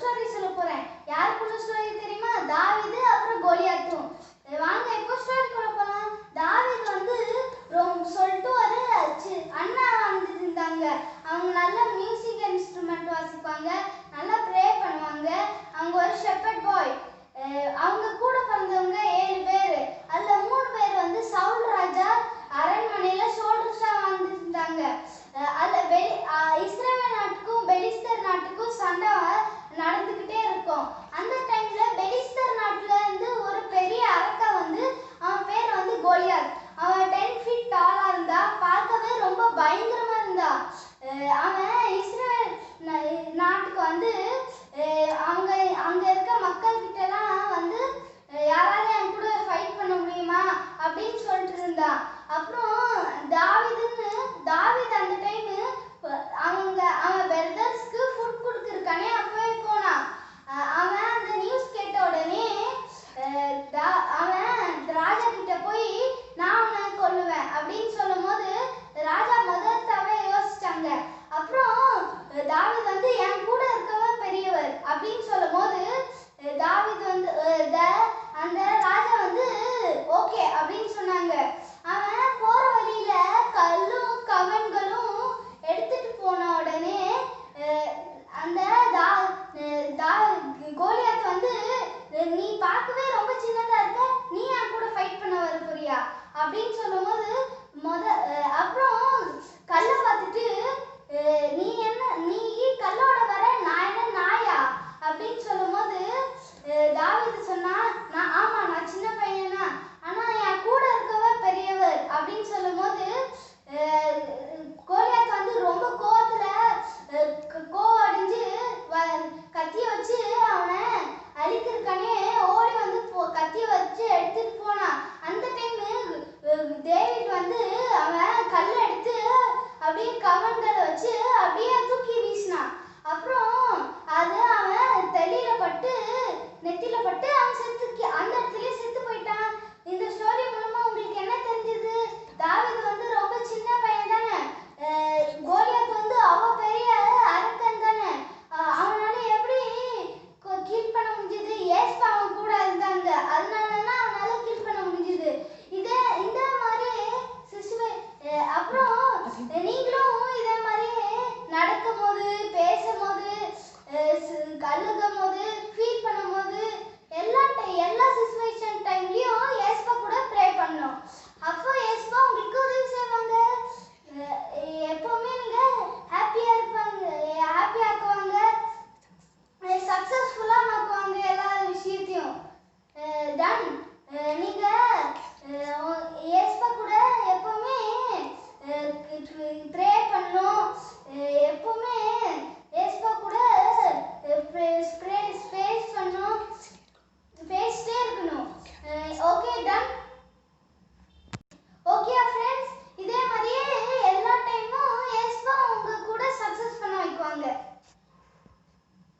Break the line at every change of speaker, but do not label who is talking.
Story சொல்ல போறேன். யாருக்குள்ள story தெரியுமா? தாவிது அப்புறம் கோலியாத்தும் அஹ் வாங்க இப்போ ஸ்டோரிக்குள்ள போலாம்? தாவிது வந்து ரொம்ப சொல்லிட்டு ஒரு அண்ணா வந்துட்டு இருந்தாங்க. அவங்க நல்லா மியூசிக் இன்ஸ்ட்ருமெண்ட் வாசிப்பாங்க. நல்லா ப்ரே பண்ணுவாங்க. அவங்க ஒரு ஷெப்பர்ட் பாய் அவங்க கூட பிறந்தவங்க ஏழு பேர். அதில் மூணு பேர் வந்து சவுல் ராஜா அரண்மனையில் சோல்டர்ஸாக வாழ்ந்துட்டு இருந்தாங்க. அதில் வெளி இஸ்ரேல் நாட்டுக்கும் பெலிஸ்தர் நாட்டுக்கும் சண்டை நடந்துக்கிட்டே இருக்கும். அந்த டைம்ல பெலிஸ்தர் நாட்டுல இருந்து ஒரு பெரிய அரக்க வந்து அவன் பேர் வந்து கோலியாத். அவன் டென் ஃபீட் டாலா இருந்தா பார்க்கவே ரொம்ப பயங்கரமா இருந்தா. அவன் இஸ்ரேல் நாட்டுக்கு வந்து அவங்க அங்க இருக்க மக்கள் கிட்ட எல்லாம் வந்து யாராவது என் கூட ஃபைட் பண்ண முடியுமா? அப்படின்னு சொல்லிட்டு இருந்தான். அப்புறம் Đây là 爹